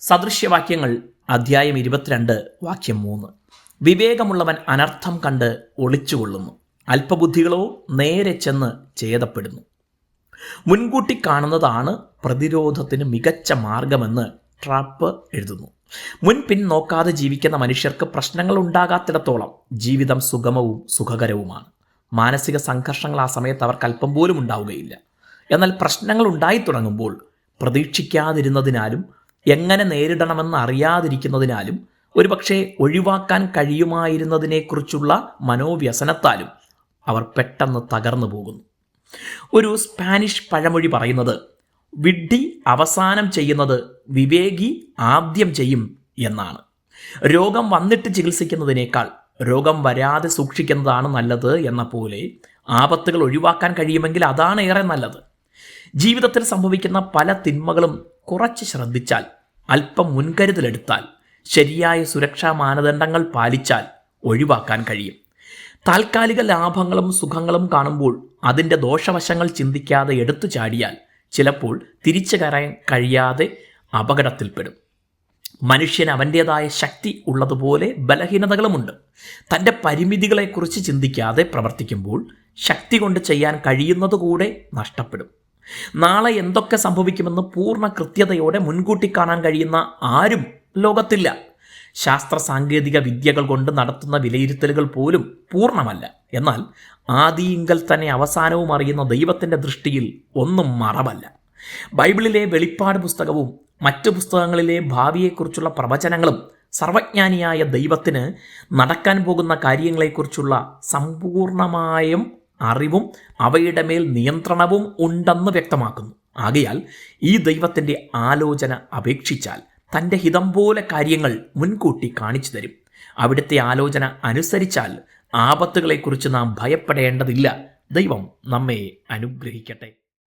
സദൃശ്യവാക്യങ്ങൾ അധ്യായം ഇരുപത്തിരണ്ട് വാക്യം മൂന്ന്. വിവേകമുള്ളവൻ അനർത്ഥം കണ്ട് ഒളിച്ചുകൊള്ളുന്നു. അല്പബുദ്ധികളോ നേരെ ചെന്ന് ഛേദപ്പെടുന്നു. മുൻകൂട്ടി കാണുന്നതാണ് പ്രതിരോധത്തിന് മികച്ച മാർഗമെന്ന് ട്രാപ്പ് എഴുതുന്നു. മുൻപിൻ നോക്കാതെ ജീവിക്കുന്ന മനുഷ്യർക്ക് പ്രശ്നങ്ങൾ ഉണ്ടാകാത്തിടത്തോളം ജീവിതം സുഗമവും സുഖകരവുമാണ്. മാനസിക സംഘർഷങ്ങൾ ആ സമയത്ത് അവർക്ക് അല്പം പോലും ഉണ്ടാവുകയില്ല. എന്നാൽ പ്രശ്നങ്ങൾ ഉണ്ടായി തുടങ്ങുമ്പോൾ പ്രതീക്ഷിക്കാതിരുന്നതിനാലും എങ്ങനെ നേരിടണമെന്ന് അറിയാതിരിക്കുന്നതിനാലും ഒരുപക്ഷെ ഒഴിവാക്കാൻ കഴിയുമായിരുന്നതിനെക്കുറിച്ചുള്ള മനോവ്യസനത്താലും അവർ പെട്ടെന്ന് തകർന്നു പോകുന്നു. ഒരു സ്പാനിഷ് പഴമൊഴി പറയുന്നത് വിഡ്ഢി അവസാനം ചെയ്യുന്നത് വിവേകി ആദ്യം ചെയ്യും എന്നാണ്. രോഗം വന്നിട്ട് ചികിത്സിക്കുന്നതിനേക്കാൾ രോഗം വരാതെ സൂക്ഷിക്കുന്നതാണ് നല്ലത് എന്ന പോലെ ആപത്തുകൾ ഒഴിവാക്കാൻ കഴിയുമെങ്കിൽ അതാണ് ഏറെ നല്ലത്. ജീവിതത്തിൽ സംഭവിക്കുന്ന പല തിന്മകളും കുറച്ച് ശ്രദ്ധിച്ചാൽ അല്പം മുൻകരുതലെടുത്താൽ ശരിയായ സുരക്ഷാ മാനദണ്ഡങ്ങൾ പാലിച്ചാൽ ഒഴിവാക്കാൻ കഴിയും. താൽക്കാലിക ലാഭങ്ങളും സുഖങ്ങളും കാണുമ്പോൾ അതിന്റെ ദോഷവശങ്ങൾ ചിന്തിക്കാതെ എടുത്തു ചാടിയാൽ ചിലപ്പോൾ തിരിച്ചു കയറാൻ കഴിയാതെ അപകടത്തിൽപ്പെടും. മനുഷ്യൻ അവന്റേതായ ശക്തി ഉള്ളതുപോലെ ബലഹീനതകളുമുണ്ട്. തന്റെ പരിമിതികളെക്കുറിച്ച് ചിന്തിക്കാതെ പ്രവർത്തിക്കുമ്പോൾ ശക്തി കൊണ്ട് ചെയ്യാൻ കഴിയുന്നത് കൂടെ നഷ്ടപ്പെടും. നാളെ എന്തൊക്കെ സംഭവിക്കുമെന്ന് പൂർണ കൃത്യതയോടെ മുൻകൂട്ടി കാണാൻ കഴിയുന്ന ആരും ലോകത്തില്ല. ശാസ്ത്ര സാങ്കേതിക വിദ്യകൾ കൊണ്ട് നടത്തുന്ന വിലയിരുത്തലുകൾ പോലും പൂർണമല്ല. എന്നാൽ ആദിയിങ്കൽ തന്നെ അവസാനവും അറിയുന്ന ദൈവത്തിന്റെ ദൃഷ്ടിയിൽ ഒന്നും മറവല്ല. ബൈബിളിലെ വെളിപ്പാട് പുസ്തകവും മറ്റു പുസ്തകങ്ങളിലെ ഭാവിയെക്കുറിച്ചുള്ള പ്രവചനങ്ങളും സർവജ്ഞാനിയായ ദൈവത്തിന് നടക്കാൻ പോകുന്ന കാര്യങ്ങളെക്കുറിച്ചുള്ള സമ്പൂർണമായും അറിവും അവയുടെ മേൽ നിയന്ത്രണവും ഉണ്ടെന്ന് വ്യക്തമാക്കുന്നു. ആകയാൽ ഈ ദൈവത്തിന്റെ ആലോചന അപേക്ഷിച്ചാൽ തന്റെ ഹിതം പോലെ കാര്യങ്ങൾ മുൻകൂട്ടി കാണിച്ചു തരും. അവിടുത്തെ ആലോചന അനുസരിച്ചാൽ ആപത്തുകളെക്കുറിച്ച് നാം ഭയപ്പെടേണ്ടതില്ല. ദൈവം നമ്മെ അനുഗ്രഹിക്കട്ടെ.